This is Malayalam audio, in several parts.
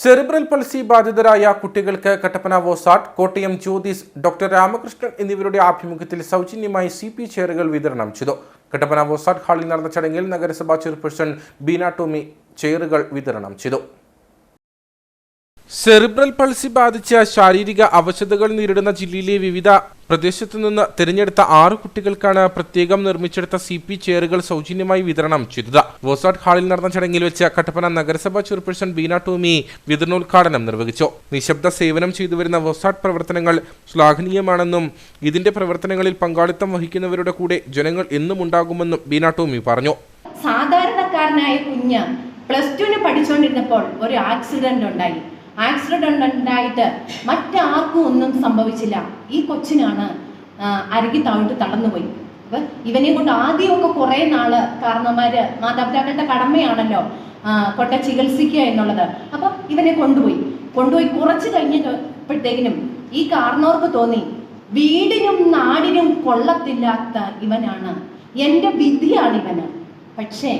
സെറിബ്രൽ പൾസി ബാധിതരായ കുട്ടികൾക്ക് കട്ടപ്പന വോസാട്ട് കോട്ടയം ജ്യോതിസ് ഡോക്ടർ രാമകൃഷ്ണൻ എന്നിവരുടെ ആഭിമുഖ്യത്തിൽ സൗജന്യമായി സി പി ചെയറുകൾ വിതരണം ചെയ്തു. കട്ടപ്പന വോസാട്ട് ഹാളിൽ നടന്ന ചടങ്ങിൽ നഗരസഭാ ചെയർപേഴ്സൺ ബീന ടോമി ചെയറുകൾ വിതരണം ചെയ്തു. സെറിബ്രൽ പൾസി ബാധിച്ച ശാരീരിക അവശതകൾ നേരിടുന്ന ജില്ലയിലെ വിവിധ പ്രദേശത്തു നിന്ന് തിരഞ്ഞെടുത്ത ആറ് കുട്ടികൾക്കാണ് പ്രത്യേകം നിർമ്മിച്ചെടുത്ത സി പി ചെയറുകൾ സൗജന്യമായി വിതരണം ചെയ്തത്. വോസാട്ട് ഹാളിൽ നടന്ന ചടങ്ങിൽ വെച്ച് കട്ടപ്പന നഗരസഭാ ചെയർപേഴ്സൺ ബീന ടോമി വിതരണോദ്ഘാടനം നിർവഹിച്ചു. നിശബ്ദ സേവനം ചെയ്തുവരുന്ന വോസാട്ട് പ്രവർത്തനങ്ങൾ ശ്ലാഘനീയമാണെന്നും ഇതിന്റെ പ്രവർത്തനങ്ങളിൽ പങ്കാളിത്തം വഹിക്കുന്നവരുടെ കൂടെ ജനങ്ങൾ എന്നും ഉണ്ടാകുമെന്നും ബീന ടോമി പറഞ്ഞു. സാധാരണക്കാരനായ കുഞ്ഞ് പ്ലസ് ടുവിന് പഠിച്ചുകൊണ്ടിരുന്നപ്പോൾ ഒരു ആക്സിഡന്റ് ഉണ്ടായി. ആക്സിഡന്റ് ഉണ്ടായിട്ട് മറ്റാർക്കും ഒന്നും സംഭവിച്ചില്ല. ഈ കൊച്ചിനാണ് അരകി താഴ്ത്ത് തളർന്നുപോയി. അപ്പൊ ഇവനെ കൊണ്ട് ആദ്യമൊക്കെ കുറേ നാൾ കാരണവന്മാര് മാതാപിതാക്കളുടെ കടമയാണല്ലോ കൊട്ട ചികിത്സിക്കുക എന്നുള്ളത്. അപ്പൊ ഇവനെ കൊണ്ടുപോയി. കൊണ്ടുപോയി കുറച്ച് കഴിഞ്ഞപ്പോഴത്തേക്കിനും ഈ കാരണവർക്ക് തോന്നി വീടിനും നാടിനും കൊള്ളത്തില്ലാത്ത ഇവനാണ്. എന്റെ വിധിയാണ് ഇവന്. പക്ഷേ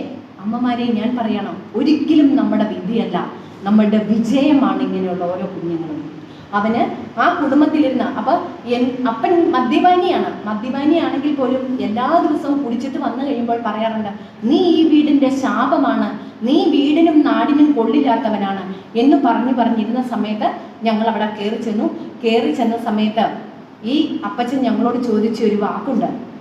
അമ്മമാരെ ഞാൻ പറയണം ഒരിക്കലും നമ്മുടെ വിധിയല്ല. നമ്മളുടെ വിജയമാണ് ഇങ്ങനെയുള്ള ഓരോ കുഞ്ഞുങ്ങളും. അവന് ആ കുടുംബത്തിലിരുന്ന് അപ്പൊ എൻ അപ്പൻ മദ്യപാനിയാണ്. മദ്യപാനിയാണെങ്കിൽ പോലും എല്ലാ ദിവസവും കുടിച്ചിട്ട് വന്നു കഴിയുമ്പോൾ പറയാറുണ്ട് നീ ഈ വീടിന്റെ ശാപമാണ്. നീ വീടിനും നാടിനും കൊള്ളില്ലാത്തവനാണ്. എന്ന് പറഞ്ഞു പറഞ്ഞിരുന്ന സമയത്ത് ഞങ്ങൾ അവിടെ കയറി ചെന്നു. കയറി ചെന്ന സമയത്ത് ഈ അപ്പച്ചൻ ഞങ്ങളോട് ചോദിച്ച ഒരു വാക്കുണ്ട്.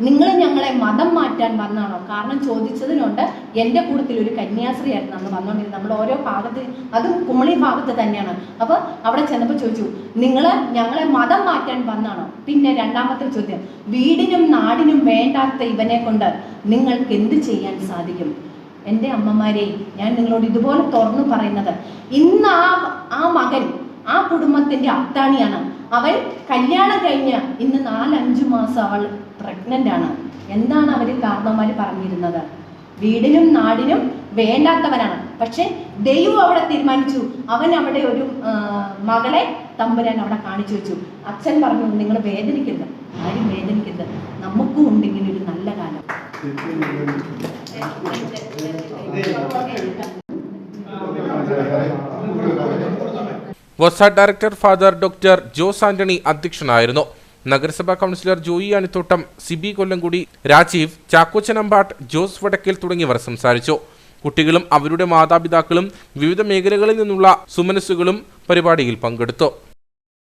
നിങ്ങൾ ഞങ്ങളെ മതം മാറ്റാൻ വന്നാണോ? കാരണം ചോദിച്ചതിനുണ്ട് എന്റെ കൂട്ടത്തിൽ ഒരു കന്യാസ്ത്രീയായിരുന്നു നമ്മൾ അന്ന് വന്നുകൊണ്ടിരുന്നത് നമ്മൾ ഓരോ ഭാഗത്ത് അതും കുമളി ഭാഗത്ത് തന്നെയാണ്. അപ്പോൾ അവിടെ ചെന്നപ്പോൾ ചോദിച്ചു നിങ്ങൾ ഞങ്ങളെ മതം മാറ്റാൻ വന്നാണോ? പിന്നെ രണ്ടാമത്തെ ചോദ്യം വീടിനും നാടിനും വേണ്ടാത്ത ഇവനെ കൊണ്ട് നിങ്ങൾക്ക് എന്ത് ചെയ്യാൻ സാധിക്കും? എന്റെ അമ്മമാരെ ഞാൻ നിങ്ങളോട് ഇതുപോലെ തുറന്നു പറയുന്നത്. ഇന്ന് ആ ആ മകൻ ആ കുടുംബത്തിന്റെ അത്താണിയാണ്. അവൻ കല്യാണം കഴിഞ്ഞ് ഇന്ന് നാലഞ്ചു മാസം അവൾ പ്രഗ്നന്റ് ആണ്. എന്താണ് അവർ കാരണവന്മാര് പറഞ്ഞിരുന്നത്? വീടിനും നാടിനും വേണ്ടാത്തവനാണ് പക്ഷെ ദൈവം അവിടെ തീരുമാനിച്ചു. അവൻ അവിടെ ഒരു മകളെ തമ്പുരാൻ അവിടെ കാണിച്ചു വെച്ചു. അച്ഛൻ പറഞ്ഞു നിങ്ങൾ വേദനിക്കരുത്. ആരും വേദനിക്കരുത്. നമുക്കും ഉണ്ട് ഇങ്ങനെ ഒരു നല്ല കാലം. വസ director father doctor Jose Antony അധ്യക്ഷനായിരുന്നു. നഗരസഭാ കൗൺസിലർ ജോയി അണിത്തോട്ടം സിബി കൊല്ലംകുടി രാജീവ് ചാക്കോച്ചനമ്പാട്ട് ജോസ് വടക്കേൽ തുടങ്ങിയവർ സംസാരിച്ചു. കുട്ടികളും അവരുടെ മാതാപിതാക്കളും വിവിധ മേഖലകളിൽ നിന്നുള്ള സുമനസ്സുകളും പരിപാടിയിൽ പങ്കെടുത്തു.